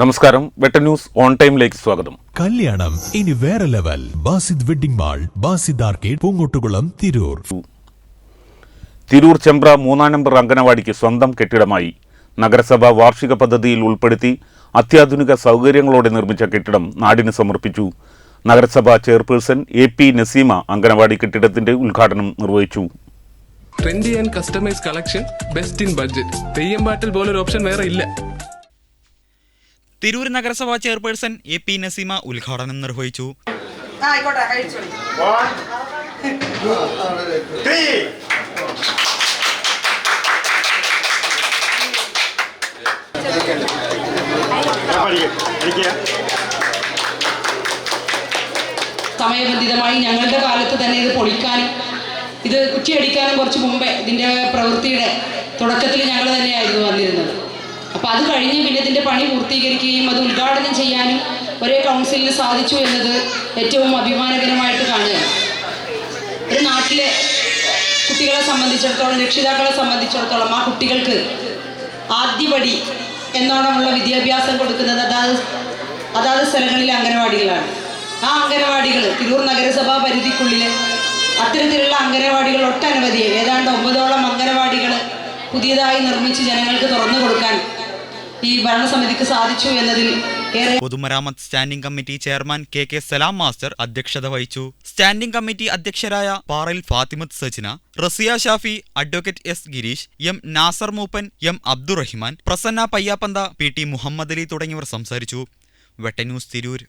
നമസ്കാരം വെട്ട news on ടൈമിലേക്ക് സ്വാഗതം. കല്യാണം ഇനി വേറെ level. Basid wedding mall Basid arcade Poongottukulam Tirur. Tirur Chembra മൂന്നാം നമ്പർ അംഗനവാടിക്ക് സ്വന്തം കെട്ടിടമായി. നഗരസഭ വാർഷിക പദ്ധതിയിൽ ഉൾപ്പെടുത്തി അത്യാധുനിക സൗകര്യങ്ങളോടെ നിർമ്മിച്ച കെട്ടിടം നാടിന് സമർപ്പിച്ചു. നഗരസഭാ chairperson A P Naseema anganwadi കെട്ടിടത്തിന്റെ ഉദ്ഘാടനം നിർവഹിച്ചു. Trendy and customise collection best in budget Theyyam പാട്ടിൽ പോലൊരു ഓപ്ഷൻ വേറെ ഇല്ല. തിരൂർ നഗരസഭാ ചെയർപേഴ്സൺ എ പി നസീമ ഉദ്ഘാടനം നിർവഹിച്ചു. സമയബന്ധിതമായി ഞങ്ങളുടെ കാലത്ത് തന്നെ ഇത് പൊളിക്കാനും ഇത് കുറ്റിയടിക്കാനും കുറച്ച് മുമ്പേ ഇതിന്റെ പ്രവൃത്തിയുടെ തുടക്കത്തിൽ ഞങ്ങൾ തന്നെയായിരുന്നു വന്നിരുന്നത്. അപ്പോൾ അത് കഴിഞ്ഞ് പിന്നെ ഇതിന്റെ പണി പൂർത്തീകരിക്കുകയും അത് ഉദ്ഘാടനം ചെയ്യാനും ഒരേ കൗൺസിലിന് സാധിച്ചു എന്നത് ഏറ്റവും അഭിമാനകരമായിട്ട് കാണുകയാണ്. ഒരു നാട്ടിലെ കുട്ടികളെ സംബന്ധിച്ചിടത്തോളം രക്ഷിതാക്കളെ സംബന്ധിച്ചിടത്തോളം ആ കുട്ടികൾക്ക് ആദ്യപടി എന്നോണമുള്ള വിദ്യാഭ്യാസം കൊടുക്കുന്നത് അതാത് അതാത് സ്ഥലങ്ങളിലെ അംഗനവാടികളാണ്. ആ അംഗനവാടികൾ തിരൂർ നഗരസഭാ പരിധിക്കുള്ളിൽ അത്തരത്തിലുള്ള അംഗനവാടികൾ ഒട്ടനവധി. ഏതാണ്ട് ഒമ്പതോളം അംഗനവാടികൾ പുതിയതായി നിർമ്മിച്ച് ജനങ്ങൾക്ക് തുറന്നു കൊടുക്കാൻ ഈ ഭരണസമിതിക്ക് സാധിച്ചു എന്നതിൽ പൊതുമരാമത്ത് standing committee chairman K K Salam master അധ്യക്ഷത വഹിച്ചു. Standing committee അധ്യക്ഷരായ Parayil Fathimath Sajina Rasiya Shafi advocate S Girish M Nasar Mooppan M Abdurahiman Prasanna Payyappantha P T Muhammad Ali തുടങ്ങിയവർ സംസാരിച്ചു. വെട്ടന്യൂസ് തിരൂർ.